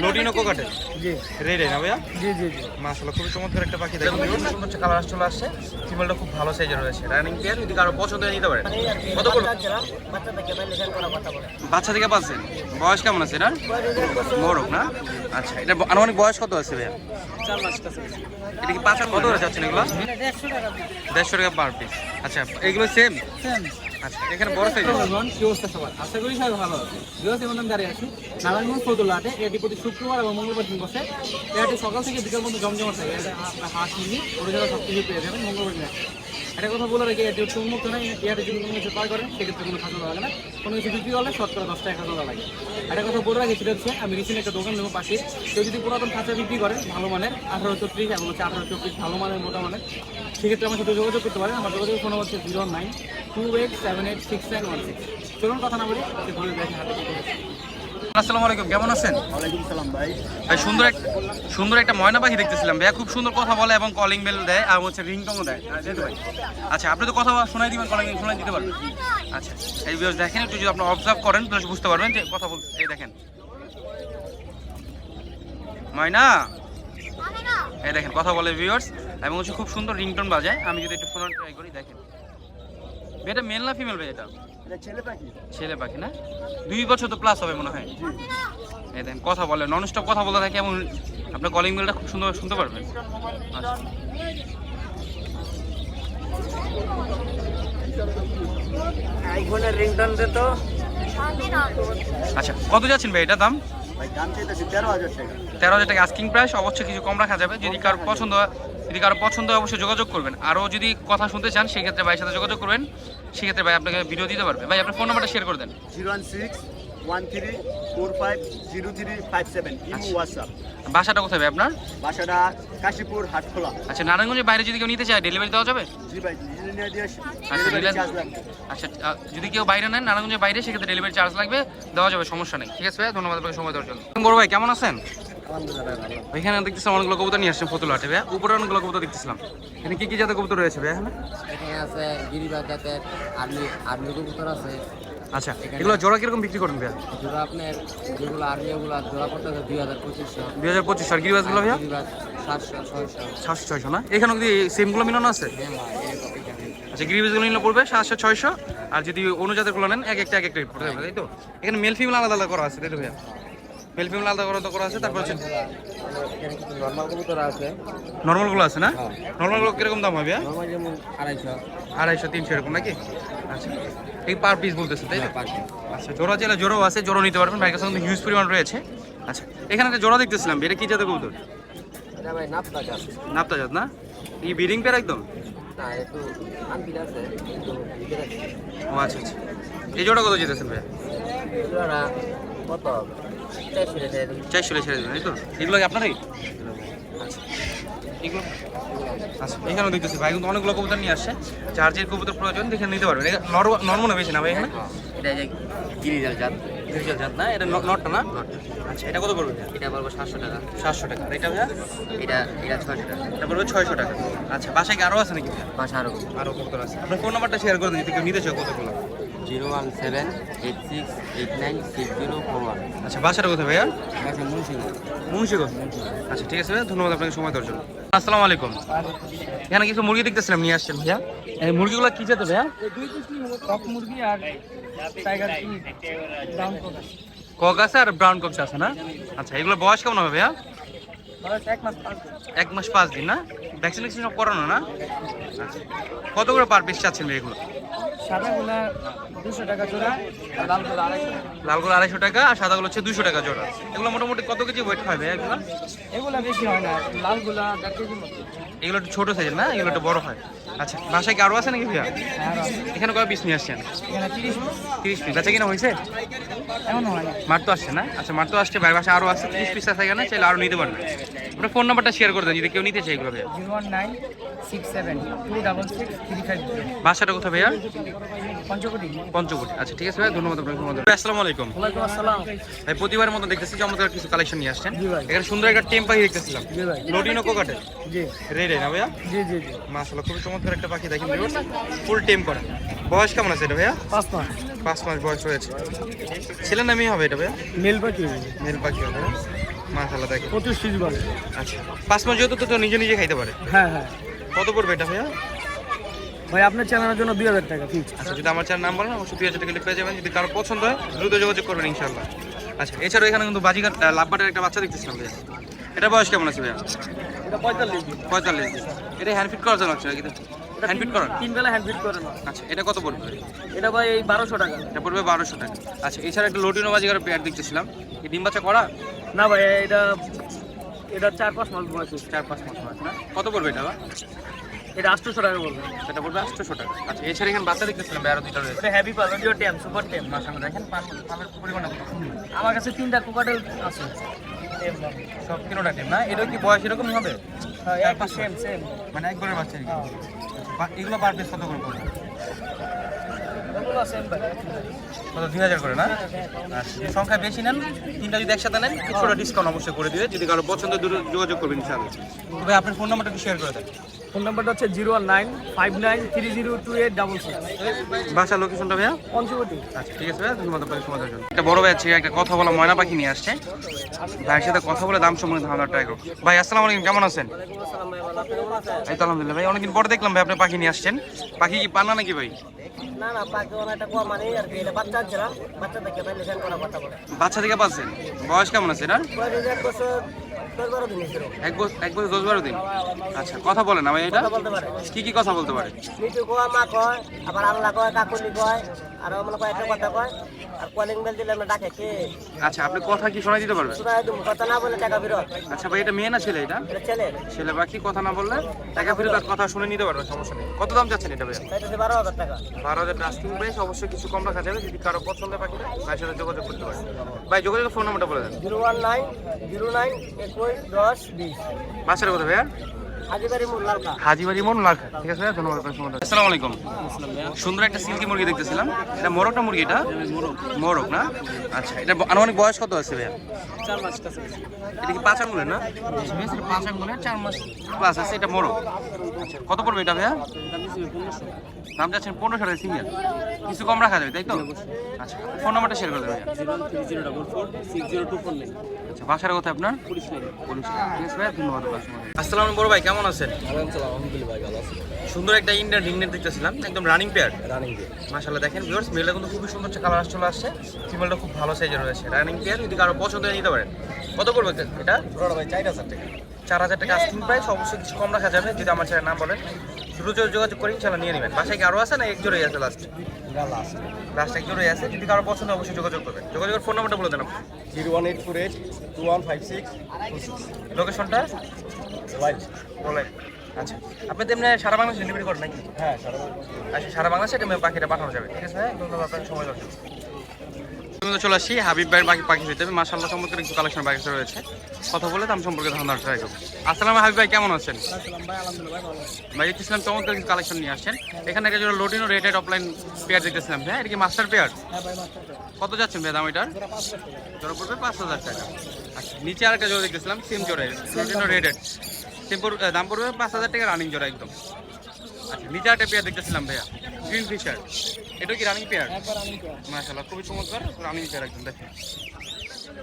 জি। Red না ভাইয়া? জি জি জি। মাশাআল্লাহ খুবই চমৎকার একটা পাখি দেখুন। সুন্দর হচ্ছে কালার চলে আসছে। ফিমেলটা খুব ভালো সাইজের রয়েছে রানিং পেয়ার যদি কারও পছন্দ হয় নিতে পারেন কত বলব বাচ্চা থেকে ভ্যালিডেশন করা কথা বলে। বাচ্চা থেকে পাচ্ছেন বয়স কেমন আছে না মোরক না? আচ্ছা এটা আনুমানিক বয়স কত আছে ভাইয়া? চার মাস কাছে এটা কি পাঁচ কত করে যাচ্ছেন এগুলো? দেড়শো টাকা দেড়শো টাকা পার পিস আচ্ছা এগুলো সেম সেম আচ্ছা এখানে বড় সাইজ কি অবস্থা সবার আশা করি সবাই ভালো আছে। বিকজ এমন দাঁড়িয়ে আছি। নারায়ণগঞ্জ ফতুল্লাহাটে এটি প্রতি শুক্রবার এবং মঙ্গলবার দিন বসে। এটি সকাল থেকে বিকাল পর্যন্ত জমজমাট থাকে। হাঁস নিয়ে ওরিজিনাল সব কিছু পেয়ে যাবেন মঙ্গলবার দিন। একটা কথা বলে রাখি এটি হচ্ছে উন্মুক্ত নয় ইয়াতে যদি কোনো কিছু ক্রয় করেন, সেক্ষেত্রে কোনো খাজনা লাগে না। কোনো কিছু বিক্রি করলে শতকরা দশ টাকা খাজনা লাগে। একটা কথা বলে রাখি, সেটা হচ্ছে আমি রিসেন্ট একটা দোকান নেব পাশে কেউ যদি পুরাতন খাঁচা বিক্রি করেন ভালো মানের, আঠারো চব্বিশ এবং হচ্ছে আঠারো চব্বিশ ভালো মানের, মোটা মানের, সেক্ষেত্রে আমার সাথে যোগাযোগ করতে পারেন। আমার যোগাযোগ ফোন হচ্ছে zero nine two eight seven eight six nine one six চলুন কথা না বলি ঘুরে দেখে হাতে আসসালামু আলাইকুম কেমন আছেন? ভাই। ভাই সুন্দর এক সুন্দর একটা ময়না পাখি দেখতেছিলাম ভাইয়া। খুব সুন্দর কথা বলে এবং কলিং বেল দেয় আর হচ্ছে রিংটংও দেয়। হ্যাঁ, যেহেতু ভাই। আচ্ছা আপনি তো কথা শোনাই দিবেন কলিং শোনাই দিতে পারবেন? আচ্ছা এই ভিউয়ার্স দেখেন একটু যদি আপনি অবজার্ভ করেন তাহলে বুঝতে পারবেন যে কথা বলতে এই দেখেন। ময়না? এই দেখেন কথা বলে ভিউয়ার্স এবং হচ্ছে খুব সুন্দর রিংটন বাজায়। আমি যদি একটু শোনার ট্রাই করি দেখেন। এটা মেল না ফিমেল ভাই এটা? ছেলে পাখি? না? দুই বছর তো প্লাস হবে মনে হয়। এই দেখেন কথা বলে নন স্টপ কথা বলে থাকে এমন আপনার কলিং বেলটা খুব সুন্দর শুনতে পারবেন। আচ্ছা। আইফোনের রিংটন দে তো। আচ্ছা কত যাচ্ছেন ভাই? এটা দাম? তেরো হাজার টাকা। তেরো হাজার টাকা। আস্কিং প্রাইস অবশ্যই কিছু কম রাখা যাবে। যদি কারও পছন্দ হয় যদি কারও পছন্দ হয় অবশ্যই যোগাযোগ করবেন। আরও যদি কথা শুনতে চান সেক্ষেত্রে ভাইয়ের সাথে যোগাযোগ করবেন। সেক্ষেত্রে ভাই আপনাকে ভিডিও দিতে পারবে। ভাই আপনার ফোন নাম্বারটা শেয়ার করে দেন। Zero one six one three four five zero three five seven আচ্ছা। হোয়াটসঅ্যাপ। বাসাটা কোথায় ভাই আপনার? বাসাটা কাশীপুর হাটখোলা। আচ্ছা নারায়ণগঞ্জের বাইরে যদি কেউ নিতে চায় ডেলিভারি দেওয়া যাবে? জি ভাই আচ্ছা আচ্ছা যদি কেউ বাইরে নেন নারায়ণগঞ্জের বাইরে সেক্ষেত্রে ডেলিভারি চার্জ লাগবে দেওয়া যাবে সমস্যা নেই। ঠিক আছে ভাই ধন্যবাদ আপনাকে সময় দেওয়ার জন্য। বড় ভাই কেমন আছেন? এখানে দেখতেছিলাম অনেকগুলো কবুতর নিয়ে আসছেন ফতুল হাটে ভাই উপরে অনেকগুলো কবুতর দেখতেছিলাম। এখানে কি কি জাতের কবুতর রয়েছে ভাই এখানে? আছে গিরিবাজ জাতের আর্মি আর্মি কবুতর আছে। আচ্ছা এগুলো জোড়া কীরকম বিক্রি করবেন ভাইয়া? জোড়া আপনার যেগুলো আর্মি ওগুলো জোড়া পড়তেছে দুই হাজার পঁচিশশো। দুই হাজার পঁচিশ আর গিরিবাজগুলো ভাইয়া? সাতশো ছয়শো। সাতশো ছয়শো না? এখানে যদি সেমগুলো মিলানো আছে? হ্যাঁ। আচ্ছা গিরিবাজগুলো নিলে পড়বে সাতশো ছয়শো। আর যদি অনুজাতেরগুলো নেন এক একটা এক একটা পড়তে হবে তাই তো? এখানে মেল ফিমেল আলাদা আলাদা করা আছে তাই তো ভাইয়া? মেল ফিমেল আলাদা করা করা আছে তারপর হচ্ছে নর্মাল কবুতর আছে নর্মালগুলো আছে না নর্মালগুলো কীরকম দাম হবে আড়াইশো। আড়াইশো তিনশো এরকম নাকি? আচ্ছা। এই পার পিস বলতেছে তাই তো হ্যাঁ, আচ্ছা জোড়া চাইলে জোড়াও আছে জোড়া নিতে পারবেন। ভাইয়ের কাছে কিন্তু হিউজ পরিমাণ রয়েছে। আচ্ছা এখানে একটা জোড়া দেখতেছিলাম এটা কি জাতের কবুতর? নাপতা জাত। না? এই বিডিং পেয়ার একদম? না। ও আচ্ছা আচ্ছা। এই জোড়া কত যেতেছেন ভাইয়া? কত চারশো ছেড়ে দেবেন তো। এগুলো আপনারই? আচ্ছা। এগুলো আচ্ছা এখানেও দেখতেছি ভাই কিন্তু অনেকগুলো কবুতর নিয়ে আসছে। যার যে কবুতর প্রয়োজন দেখে নিতে পারবেন। নর্মাল বেশি না ভাই এখানে? এটা যে গিরিজাল জাত। ডিজিটাল জাত না এটা ন- নটটা না? আচ্ছা এটা কত করবে এটা বলব সাতশো টাকা। সাতশো টাকা। এটা ভাইয়া? এটা এটা ছয়শো টাকা। এটা পড়বে ছয়শো টাকা। আচ্ছা বাসায় কি আরও আছে নাকি? পাঁচ আরও আরও কবুতর আছে। আপনার ফোন নাম্বারটা শেয়ার করে দিন যদি কেউ নিতে চাও কতগুলো zero one seven eight six eight nine six zero four one. আচ্ছা বাসাটা কোথায় ভাইয়া? আচ্ছা মুন্সিগঞ্জ। মুন্সিগঞ্জ। আচ্ছা ঠিক আছে ভাইয়া ধন্যবাদ আপনাকে সময় দেওয়ার জন্য। আসসালামু আলাইকুম। এখানে কিছু মুরগি দেখতেছিলাম নিয়ে আসছেন ভাইয়া। এই মুরগিগুলো কি যেত ভাইয়া? দুই মুরগি আর টাইগার ব্রাউন কোকা কক আছে আর ব্রাউন কক্স আছে না? আচ্ছা এগুলো বয়স কেমন হবে ভাইয়া? এক মাস এক মাস পাঁচ দিন না? ভ্যাকসিন ভ্যাকসিন সব করানো না? কত করে পার পিস চাচ্ছেন এগুলো? সাদাগুলা দুশো টাকা জোড়া আড়াইশো লালগুলো আড়াইশো টাকা আর সাদাগুলো হচ্ছে দুশো টাকা জোড়া। এগুলো মোটামুটি কত কেজি ওয়েট হয় ভাইয়া এগুলো? বেশি হয় না লালগুলা দেড় কেজির এগুলো একটু ছোটো সাইজের না? এগুলো একটু বড় হয়। আচ্ছা বাসায় কি আরও আছে নাকি ভাইয়া? এখানে কয় পিস নিয়ে আসছেন? তিরিশ পিস আচ্ছা কিনা হয়েছে? হয় না। মার তো আসছে না? আচ্ছা মার তো আসছে বাইরে বাসা আরও আছে তিরিশ পিস আছে এখানে চাইলে আরও নিতে পারবেন আপনার ফোন নাম্বারটা শেয়ার করে দেন যদি কেউ নিতে চাই এগুলো ভাইয়া। Zero one nine six seven two double six three five বাসাটা কোথায় ভাইয়া? পঞ্চকোটি। পঞ্চকুটি। আচ্ছা ঠিক আছে ভাই ধন্যবাদ আপনাকে আসসালামু আলাইকুম ওয়ালাইকুম আসসালাম। ভাই প্রতিবারের মতো দেখতেছি চমৎকার কিছু কালেকশন নিয়ে আসছেন। এখানে সুন্দর একটা টেম পাখি দেখতেছিলাম লোটিনো কোকাটের জি। রেড না ভাইয়া? জি জি জি। মাশাআল্লাহ খুবই চমৎকার একটা পাখি দেখেন ফুল টেম করা বয়স কেমন আছে এটা ভাইয়া? পাঁচ মাস। পাঁচ মাস বয়স হয়েছে। ছেলে না মেয়ে হবে এটা ভাইয়া? মেল পাখি মেল পাখি হবে না? মাশাআল্লাহ দেখেন। পঁচিশ পিস বলে আচ্ছা। পাঁচ মাস যেহেতু তো নিজে নিজে খাইতে পারে। হ্যাঁ হ্যাঁ। কত পড়বে এটা ভাইয়া? ভাই আপনার চ্যানেলের জন্য দুই হাজার টাকা ফিক্স আচ্ছা যদি আমার চ্যানেল নাম বলেন অবশ্যই দুই হাজার টাকা পেয়ে যাবেন। যদি কারও পছন্দ হয় দ্রুত যোগাযোগ করবেন ইনশাল্লাহ আচ্ছা এছাড়াও এখানে কিন্তু বাজিঘাট লাভবাটের একটা বাচ্চা দেখতেছিলাম ভাইয়া। এটা বয়স কেমন আছে ভাইয়া? এটা পঁয়তাল্লিশ দিন। পঁয়তাল্লিশ দিন। এটা হ্যান্ড ফিট করার জন্য আছে কিন্তু হ্যান্ড ফিট করার তিন বেলা হ্যান্ড ফিট আচ্ছা এটা কত পড়বে? এটা ভাই এই বারোশো টাকা। এটা পড়বে বারোশো টাকা। আচ্ছা এছাড়া একটা লোটিনো বাজিঘাটের পেয়ার দেখতেছিলাম। এই ডিম বাচ্চা করা না ভাই এটা এটা চার পাঁচ মাস বয়স চার পাঁচ মাস বয়স না? কত পড়বে এটা? এটা আটশোশো টাকা বলবে। এটা পড়বে আটশোশো টাকা। আচ্ছা এছাড়া এখানে বাচ্চা দেখতেছিলাম আরও দুইটা রয়েছে। এটা হ্যাভি টেম সুপার টেম মাসানো দেখেন পরিমাণ আমার কাছে তিনটা কোকাটেল আছে। সব তিনোটা টিম না। এটা কি বয়স এরকমই হবে? সেম সেম মানে একবারের বাচ্চা আর কি। বা- এগুলো পার পিস কত করে পড়বে? এগুলো সেম ভাই কত দুই হাজার করে না? আচ্ছা সংখ্যা বেশি নেন তিনটা যদি একসাথে নেন কিছুটা ডিসকাউন্ট অবশ্যই করে দিবে যদি কারও পছন্দ দূরে যোগাযোগ করবেন ইনশাআল্লাহ। তবে আপনার ফোন নাম্বারটা একটু শেয়ার করে দেন। ফোন নাম্বারটা হচ্ছে zero one nine five nine three zero two eight double six. বাসার লোকেশনটা ভাইয়া? পঞ্চবটি। আচ্ছা ঠিক আছে ভাইয়া ধন্যবাদ আপনাকে সময় দেওয়ার জন্য। একটা বড় ভাই আছে একটা কথা বলা ময়না পাখি নিয়ে আসছে। ভাইয়ের সাথে কথা বলে দাম সম্বন্ধে ধারণা ট্রাই করো ভাই আসসালামু আলাইকুম কেমন আছেন? এই তো আলহামদুলিল্লাহ ভাই অনেকদিন পরে দেখলাম ভাই আপনি পাখি নিয়ে আসছেন। পাখি কি পান্না নাকি ভাই? না না পাখি অনেকটা কম মানে আর কি এটা বাচ্চা থেকে তাই লেখান করা কথা বলে। বাচ্চা থেকে পাচ্ছেন? বয়স কেমন আছে বয়স এক বছর ছিল এক বছর এক বছর দশ বারো দিন? আচ্ছা কথা বলে না ভাই এটা কি কি কথা বলতে পারে? মিঠু কয় মা কয় আবার আল্লাহ কয় কাকুলি কয় আর মনে কয় একটা কথা কয় আর কলিং বেল দিলে আমরা ডাকে কে? আচ্ছা আপনি কথা কি শোনাই দিতে পারবেন? শোনা তুমি কথা না বলে টাকা ফেরত। আচ্ছা ভাই এটা মেয়ে না ছেলে এটা? এটা ছেলে। ছেলে বাকি কথা না বললে টাকা ফিরে তার কথা শুনে নিতে পারবে সমস্যা নেই। কত দাম চাচ্ছেন এটা ভাইয়া তাইতে বারো হাজার টাকা। বারো হাজার আস্কিং প্রাইস অবশ্যই কিছু কম রাখা যাবে যদি কারও পছন্দ পাখি তার সাথে যোগাযোগ করতে পারে ভাই যোগাযোগের ফোন নাম্বারটা বলে দেন। Zero one nine zero nine একুশ দশ বিশ। বাসার কথা ভাইয়া? হাজিবাড়ি মন লাখ ঠিক আছে ধন্যবাদ। আসসালামু আলাইকুম। সুন্দর একটা সিল্কি মুরগি দেখতেছিলাম। এটা মোরগটা মুরগি এটা? মোরগ না? আচ্ছা এটা আনুমানিক বয়স কত আছে ভাইয়া? চার মাস এটা কি পাঁচ না? পাঁচ চার মাস। প্লাস আছে এটা মোরগ। আচ্ছা কত পড়বে এটা ভাইয়া? দাম যাচ্ছেন পনেরোশো। টাকা সিঙ্গেল। কিছু কম রাখা যাবে তাই তো? আচ্ছা ফোন নাম্বারটা শেয়ার করে দেবে ভাইয়া। Zero three zero double four six zero two four আচ্ছা বাসার কথা আপনার? পুলিশ ঠিক আছে ভাইয়া ধন্যবাদ আপনার সময় আসসালামু আলাইকুম বড় ভাই কেমন আছেন? সুন্দর একটা ইন্ডিয়ান রিংনেট দেখতেছিলাম একদম রানিং পেয়ার রানিং মাশাআল্লাহ দেখেন ভিউয়ার্স মেলটা কিন্তু খুবই সুন্দর কালার চলে আসছে। ফিমেলটা খুব ভালো সাইজের রয়েছে। রানিং পেয়ার যদি কারও পছন্দ হয় নিতে পারেন। কত পড়বে এটা? ভাই চার হাজার টাকা। চার হাজার টাকা আস্কিং প্রাইস অবশ্যই কিছু কম রাখা যাবে। যদি আমার ছেলে নাম বলেন। দ্রুত যোগাযোগ করে ইনশাল্লাহ নিয়ে নেবেন। বাসায় কি আরও আছে না এক জোড়াই আছে লাস্ট লাস্ট এক জোড়াই আছে। যদি কারও পছন্দ অবশ্যই যোগাযোগ করবেন। যোগাযোগের ফোন নাম্বারটা বলে দেন zero one eight four eight two one five six লোকেশনটা বলেন। আচ্ছা। আপনি তো এমনি সারা বাংলাদেশে ডেলিভারি করেন নাকি? হ্যাঁ সারা আচ্ছা সারা বাংলাদেশে পাখিটা পাঠানো যাবে। ঠিক আছে ধন্যবাদ আপনার সময় তো চলে আসছি। হাবিব ভাইয়ের বাকি পাখি পেতে হবে মাসাল্লাহ সম্পর্কে কিছু কালেকশন বাকি রয়েছে। কথা বলে দাম সম্পর্কে ধারণা ট্রাই করব আসসালাম হাবিব ভাই, কেমন আছেন? ভাই দেখতেছিলাম চমৎকার কিছু কালেকশন নিয়ে আসছেন। এখানে একটা জোড়া লোডিনো রেটেড অফলাইন পেয়ার দেখতেছিলাম। হ্যাঁ এটা কি মাস্টার পেয়ার কত যাচ্ছেন ভাই দাম এটার? জোড়া পড়বে পাঁচ হাজার টাকা। আচ্ছা নিচে আরেকটা জোড়া দেখতেছিলাম সেম জোড়া। লোডিনো রেটেড সেম দাম পড়বে পাঁচ হাজার টাকা রানিং জোড়া একদম। আচ্ছা নিচে একটা পেয়ার দেখতেছিলাম ভাইয়া। গ্রিন ফিশার এটা কি রানিং পেয়ার একবার খুবই চমৎকার। রানিং পেয়ার একদম দেখেন।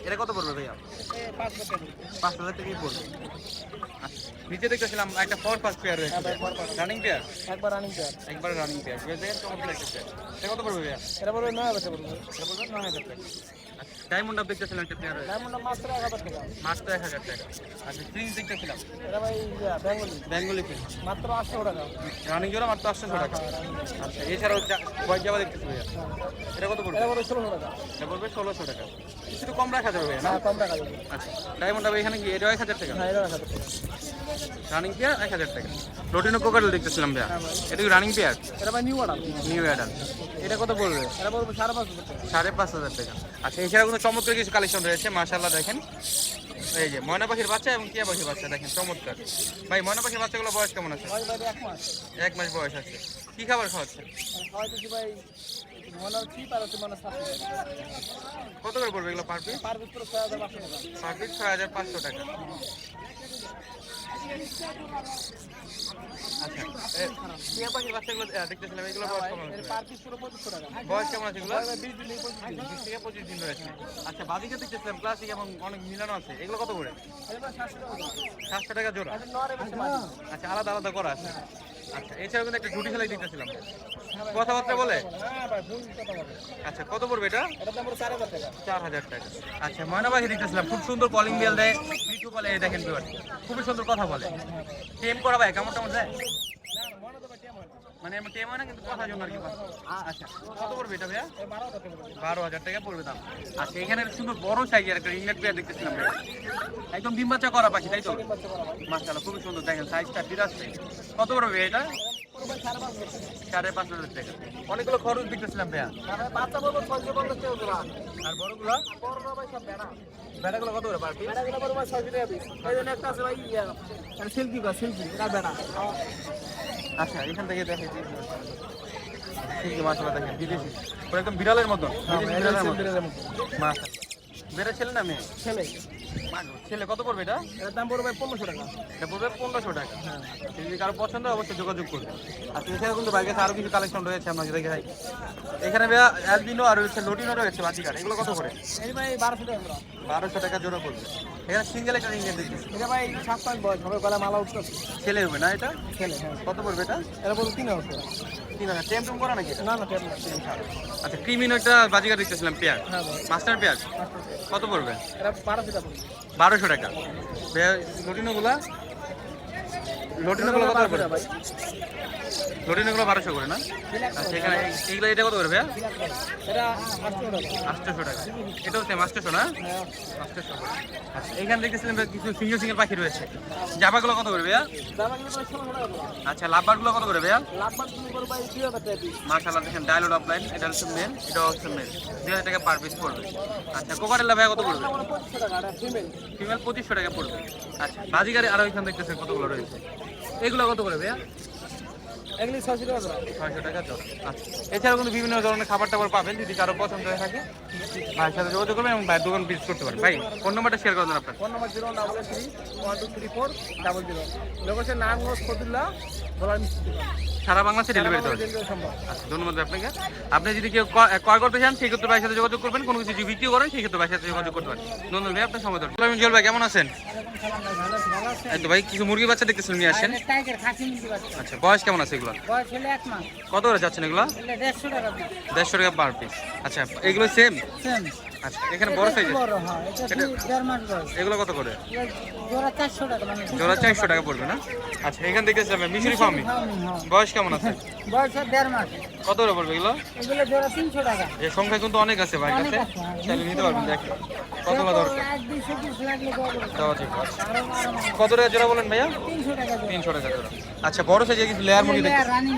এটা কত পড়বে ভাইয়া? পাঁচ হাজার থেকেই টাকাই পড়বে। আচ্ছা নিচে দেখতেছিলাম একটা ফর ফার্স্ট পেয়ার রয়েছে রানিং পেয়ার একবার রানিং পেয়ার একবার রানিং পেয়ার দেখেন চমৎকার একটা পেয়ার এটা কত পড়বে ভাইয়া? এটা বলবে নয় হাজার টাকা এটা পড়বে নয় হাজার টাকা ডায়মন্ড আপ দেখতেছিলাম একটা প্লেয়ার ডায়মন্ড ডায়মন্ডটা মাত্র এক হাজার টাকা। মাত্র এক হাজার টাকা। আচ্ছা প্রিন্স দেখতেছিলাম। এটা ভাই বেঙ্গলি বেঙ্গলি প্রিন্স মাত্র আটশো টাকা। রানিং জোড়া মাত্র আটশো টাকা। আচ্ছা এছাড়াও হোয়াইট জামা দেখতেছি ভাইয়া। এটা কত পড়বে? এটা পড়বে ষোলোশো টাকা। এটা পড়বে ষোলোশো টাকা। কিছু কম রাখা যাবে না? হ্যাঁ কম রাখা যাবে। আচ্ছা ডায়মন্ড আপ এখানে কি? এটা এক হাজার টাকা? হ্যাঁ এটা এক হাজার টাকা। রানিং পেয়ার এক হাজার টাকা। রোটিনো কোকারেল দেখতেছিলাম ভাইয়া। এটা কি রানিং পেয়ার এটা ভাই নিউ অর্ডার নিউ অ্যাডাল এটা কত পড়বে? এটা বলবে সাড়ে পাঁচ হাজার টাকা। সাড়ে পাঁচ হাজার টাকা। আচ্ছা এছাড়া কোনো চমৎকার কিছু কালেকশন রয়েছে? মাশাল্লাহ দেখেন। এই যে ময়না পাখির বাচ্চা এবং টিয়া পাখির বাচ্চা দেখেন চমৎকার। ভাই ময়না পাখির বাচ্চাগুলো বয়স কেমন আছে? এক মাস। বয়স আছে। কি খাবার খাওয়াচ্ছে কত করে পড়বে এগুলো পার পিস পার ছয় হাজার পাঁচশো টাকা। পিস ছয় হাজার পাঁচশো টাকা। এ, টিয়া পাখির বাচ্চাগুলো দেখতেছিলাম এগুলো বয়স কেমন আছে? পঁচিশ দিন রয়েছে আচ্ছা বাদিকে দেখতেছিলাম ক্লাসিক এবং অনেক মিলানো আছে এগুলো কত করে সাতশো টাকা জোড়া। আচ্ছা আলাদা আলাদা করা আছে আচ্ছা এছাড়াও কিন্তু একটা জুটি সেলাই দেখতেছিলাম। কথাবার্তা বলে? আচ্ছা কত পড়বে এটা? চার হাজার টাকা। আচ্ছা ময়না পাখি দেখতেছিলাম, খুব সুন্দর কলিং বেল দেয়, মিঠু বলে, দেখেন খুবই সুন্দর কথা বলে। টেম করা ভাই কেমন কেমন যায়? মনে মানে টেম হয় না কিন্তু কথা জন্য আর কি আচ্ছা কত পড়বে এটা ভাইয়া বারো হাজার টাকা পড়বে। দাম আচ্ছা এখানে সুন্দর বড় সাইজের একটা রিংনেট পেয়ার দেখতেছিলাম ভাইয়া। একদম ডিম বাচ্চা করা পাখি তাই তো। মাশাআল্লাহ খুবই সুন্দর দেখেন সাইজটা বিরাজছে কত পড়বে এটা সাড়ে পাঁচ হাজার টাকা। অনেকগুলো খরচ দেখতেছিলাম ভাইয়া বাচ্চা বলব ছয়শো আর বড়গুলো বড়রা ভাই সব বেড়া। বেটাগুলো কত করে পার বেড়াগুলো বড় ভাই ছয়শো টাকা। এই জন্য একটা আছে ভাই মানে বা silky, এটা বেড়া। আচ্ছা এখান থেকে দেখে ঠিক মাশাআল্লাহ দেখেন বিদেশি। ওরা একদম বিড়ালের মতন বিদেশি বিড়ালের মতন। মাশাআল্লাহ বেটা ছেলে না মেয়ে? ছেলে। ছেলে কত পড়বে এটা? এটার দাম পড়বে পনেরোশো টাকা। এটা পড়বে পনেরোশো টাকা। যদি কারও পছন্দ অবশ্যই যোগাযোগ করবে। আর এছাড়া কিন্তু বাইরে আরও কিছু কালেকশন রয়েছে আপনাকে দেখে ভাই এখানে অ্যালবিনো আর রয়েছে লোটিনো রয়েছে বাটিকার। এগুলো কত করে? এই ভাই বারোশো টাকা। বারোশো টাকা জোড়া পড়বে। এখানে সিঙ্গেল একটা রিঙ্গেন দেখতেছি এটা ভাই সাত পাঁচ বয়স হবে গলা মালা উঠতে ছেলে হবে না এটা? ছেলে হ্যাঁ। কত পড়বে এটা? এটা পড়বে তিন হাজার। তিন হাজার। টেম টেম করা নাকি না না টেম না আচ্ছা ক্রিমিনো একটা বাজিকার দেখতেছিলাম পেয়ার হ্যাঁ মাস্টার পেয়ার কত পড়বে? এটা বারোশো টাকা। বারোশো টাকা। লটিনোগুলা? লটিনোগুলো কত করে লটিনোগুলো বারোশো করে না? আচ্ছা এখানে এইগুলো এটা কত করে ভাইয়া? আটশোশো টাকা। এটাও সেম আটশোশো না? আটশোশো আচ্ছা এখানে দেখতেছিলাম কিছু সিঙ্গেল সিঙ্গেল পাখি রয়েছে। জামাগুলো কত করে ভাইয়া। আচ্ছা লাভবারগুলো কত করে ভাইয়া। মার্শাল্লাহ দেখেন ডায়লড অফলাইন এটা হচ্ছে মেল এটা হচ্ছে মেল দুই হাজার টাকা পার পিস পড়বে। আচ্ছা কোকারেলা ভাইয়া কত পড়বে? ফিমেল ফিমেল পঁচিশশো টাকা পড়বে। আচ্ছা বাজিগারে আরও এখানে দেখতেছেন কতগুলো রয়েছে। এগুলো কত করে ভাইয়া? এগুলি ছয়শো টাকা। ছয়শো টাকা জল আচ্ছা। এছাড়াও কিন্তু বিভিন্ন ধরনের খাবার টাবার পাবেন যদি কারও পছন্দ হয়ে থাকে। ভাইয়ের সাথে যোগাযোগ করবেন এবং ভাইয়ের দোকান ভিজিট করতে পারেন ভাই ফোন নম্বরটা শেয়ার করবেন আপনার। Phone number zero double three one two three four double zero location Narayanganj Fatullah বলার মিষ্টি। সারা বাংলাদেশে ডেলিভারি দেওয়া সম্ভব। আচ্ছা ধন্যবাদ আপনাকে। আপনি যদি কেউ ক- ক্রয় করতে চান সেই ক্ষেত্রে ভাইয়ের সাথে যোগাযোগ করবেন কোনো কিছু যদি বিক্রি করেন সেই ক্ষেত্রে ভাইয়ের সাথে যোগাযোগ করতে পারেন। ধন্যবাদ ভাই আপনার সময় দেওয়ার জল ভাই কেমন আছেন? তো ভাই কিছু মুরগি বাচ্চা দেখতেছিলেন নিয়ে আসেন টাইগার খাসি মুরগি বাচ্চা। আচ্ছা বয়স কেমন আছে এগুলো বয়স হলে এক মাস। কত করে যাচ্ছেন এগুলো? দেড়শো টাকা পার পিস আচ্ছা এগুলো সেম আচ্ছা এখানে বড় সাইজ বড় হয় বয়স। এগুলো কত করে? জোড়া চারশো টাকা মানে চারশো টাকা পড়বে না? আচ্ছা এখান থেকে যাবে মিশরি ফার্মি? হ্যাঁ। বয়স কেমন আছে? বয়স হয় দেড় মাস। কত করে পড়বে এগুলো? এগুলো জোড়া তিনশো টাকা। এর সংখ্যা কিন্তু অনেক আছে ভাই কাছে? আছে, হ্যাঁ। নিতে পারবেন দেখো, দরকার? দেওয়া যাবে। দেওয়া যাবে আচ্ছা। কত টাকা জোড়া বলেন ভাইয়া? তিনশো টাকা জোড়া। তিনশো টাকা জোড়া। আচ্ছা বড় সাইজে কিছু লেয়ার মুরগি দেখতেছি রানিং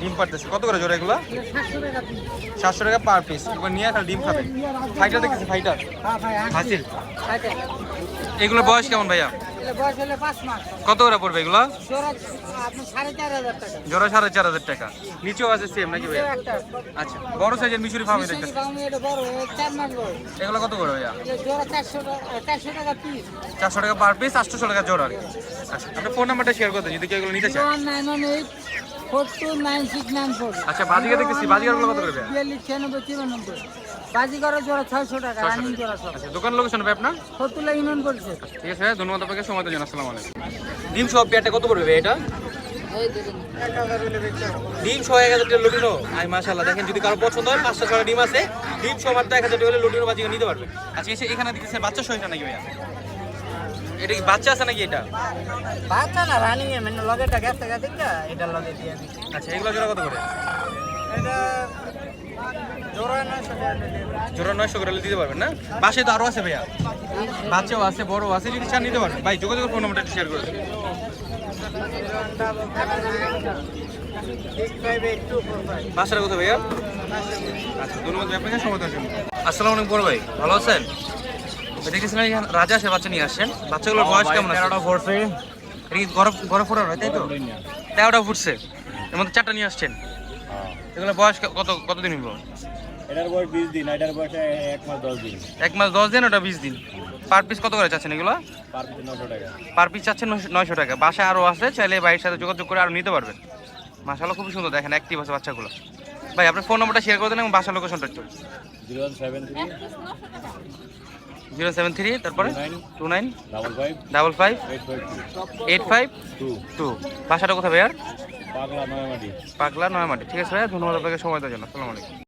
ডিম পারতেছে কত করে জোড়া এগুলো? সাতশো টাকা পিস সাতশো টাকা পার পিস এবার নিয়ে খালি ডিম খাবে। ফাইটার দেখতেছি ফাইটার হ্যাঁ ভাই হাসিল। এগুলোর বয়স কেমন ভাইয়া? কত করে পড়বে এগুলো? জোড়া সাড়ে চার হাজার টাকা। নিচেও আছে সেম নাকি ভাইয়া? আচ্ছা বড় সাইজের মিশরি ফার্মে দেখতেছি এগুলো কত করে ভাইয়া? চারশো টাকা পার পিস আটশোশো টাকা জোড়া। আচ্ছা আপনার ফোন নাম্বারটা শেয়ার করতে যদি কেউ এগুলো নিতে ফোর আচ্ছা বাজিকা দেখতেছি বাজিকারগুলো কত করে জোড়া ছয়শো টাকা রানিং জোড়া সব। আচ্ছা দোকান লোকেশন ভাই আপনার? ফতুল্লা ইউনিয়ন পরিষদ ঠিক আছে ধন্যবাদ আপনাকে সময় দেওয়ার জন্য আসসালামু আলাইকুম। ডিম পেয়ারটা কত পড়বে এটা? ডিম সহ এক হাজার টাকা লুটিনো। আই মাশাল্লাহ দেখেন যদি কারও পছন্দ হয় পাঁচটা ছটা ডিম আছে। ডিম সহ মাত্র এক হাজার টাকা হলে লুটিনো বাজিকে নিতে পারবে। আচ্ছা এসে এখানে দেখতেছে বাচ্চা সহ নাকি ভাইয়া? এটা কি বাচ্চা আছে নাকি এটা? বাচ্চা না রানিং এ মানে লগেটা গেছে গা দেখা এটা লগে দিয়ে আচ্ছা এগুলো জোড়া কত করে? এটা জোড়া নয়শো করে দিতে পারবেন না? পাশে তো আরও আছে ভাইয়া। বাচ্চাও আছে বড় আছে যদি চান নিতে পারবেন। ভাই যোগাযোগের ফোন নাম্বারটা শেয়ার করে বাসাটা কোথায় ভাইয়া? আচ্ছা ধন্যবাদ আপনাকে সময় দেওয়ার জন্য। আসসালামু আলাইকুম বড় ভাই। ভালো আছেন? দেখেছিলাম এখানে রাজা সে বাচ্চা নিয়ে আসছেন। বাচ্চাগুলোর বয়স কেমন আছে? এটা কি গরম গরম ফোটার হয় তাই তো? তেরোটা ফুটছে এর মধ্যে চারটা নিয়ে আসছেন। এগুলো বয়স কত কতদিন হইব? এটার বয়স বিশ দিন এটার বয়স এক মাস দশ দিন। এক মাস দশ দিন ওটা বিশ দিন। পার পিস কত করে চাচ্ছেন এগুলো? পার পিস নশো টাকা। পার পিস চাচ্ছেন নয়শো টাকা। বাসায় আরও আছে চাইলে বাড়ির সাথে যোগাযোগ করে আরও নিতে পারবেন। মাসাল্লাহ খুবই সুন্দর। দেখেন অ্যাক্টিভ আছে বাচ্চাগুলো। ভাই আপনার ফোন নম্বরটা শেয়ার করে দেন এবং বাসা লোকেশনটা একটু। Zero one seven three zero seven three তারপরে? Two nine? Double five? Eight five? Two. Two. বাসাটা কোথায় ভাইয়ার? পাগলা নয়ামাটি। পাগলা নয়ামাটি। ঠিক আছে ভাইয়া ধন্যবাদ আপনাকে সময় দেওয়ার জন্য। আসসালামু আলাইকুম।